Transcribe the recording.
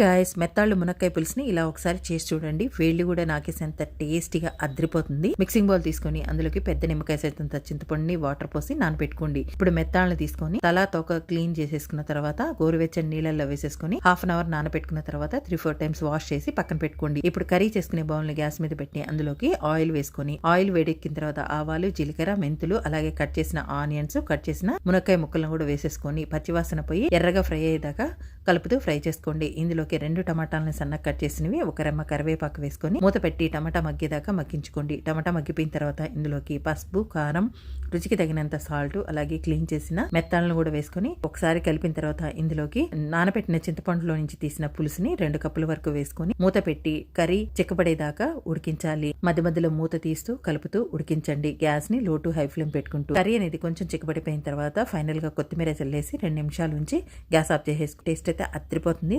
Guys మెత్తాళ్ళు మునక్కాయ పులుసుని ఇలా ఒకసారి చేసి చూడండి. వేళ్ళు కూడా నాకేసేంత టేస్టీగా అద్రిపోతుంది. మిక్సింగ్ బౌల్ తీసుకొని అందులోకి పెద్ద నిమ్మకాయ సైతంత చింతపండుని వాటర్ పోసి నానపెట్టుకోండి. ఇప్పుడు మెత్తాళ్ళని తీసుకొని తలా తోక క్లీన్ చేసేసుకున్న తర్వాత గోరువెచ్చని నీళ్ళల్లో వేసేసుకొని హాఫ్ అన్ అవర్ నానపెట్టుకున్న తర్వాత త్రీ ఫోర్ టైమ్స్ వాష్ చేసి పక్కన పెట్టుకోండి. ఇప్పుడు కర్రీ చేసుకునే బౌల్ని గ్యాస్ మీద పెట్టి అందులోకి ఆయిల్ వేసుకొని ఆయిల్ వేడెక్కిన తర్వాత ఆవాలు జీలకర్ర మెంతులు అలాగే కట్ చేసిన ఆనియన్స్ కట్ చేసిన మునక్కాయ ముక్కలను కూడా వేసేసుకొని పచ్చివాసన పోయి ఎర్రగా ఫ్రై అయ్యేదాకా కలుపుతూ ఫ్రై చేసుకోండి. ఇందులోకి రెండు టమాటాలను సన్నగా కట్ చేసినవి ఒక రెమ్మ కరివేపాకు వేసుకొని మూత పెట్టి టమాటా మగ్గేదాకా మగ్గించుకోండి. టమాటా మగ్గిపోయిన తర్వాత ఇందులోకి పసుపు కారం రుచికి తగినంత సాల్ట్ అలాగే క్లీన్ చేసిన మెత్తాలను కూడా వేసుకొని ఒకసారి కలిపిన తర్వాత ఇందులోకి నానబెట్టిన చింతపండులో నుంచి తీసిన పులుసుని రెండు కప్పుల వరకు వేసుకొని మూత పెట్టి కర్రీ చిక్కబడేదాకా ఉడికించాలి. మధ్య మధ్యలో మూత తీస్తూ కలుపుతూ ఉడికించండి. గ్యాస్ని లో టు హై ఫ్లేమ్ పెట్టుకుంటూ కర్రీ అనేది కొంచెం చిక్కబడిపోయిన తర్వాత ఫైనల్గా కొత్తిమీర చల్లేసి రెండు నిమిషాలు ఉంచి గ్యాస్ ఆఫ్ చేసేసుకు టేస్ట్ అయితే అత్రిపోతుంది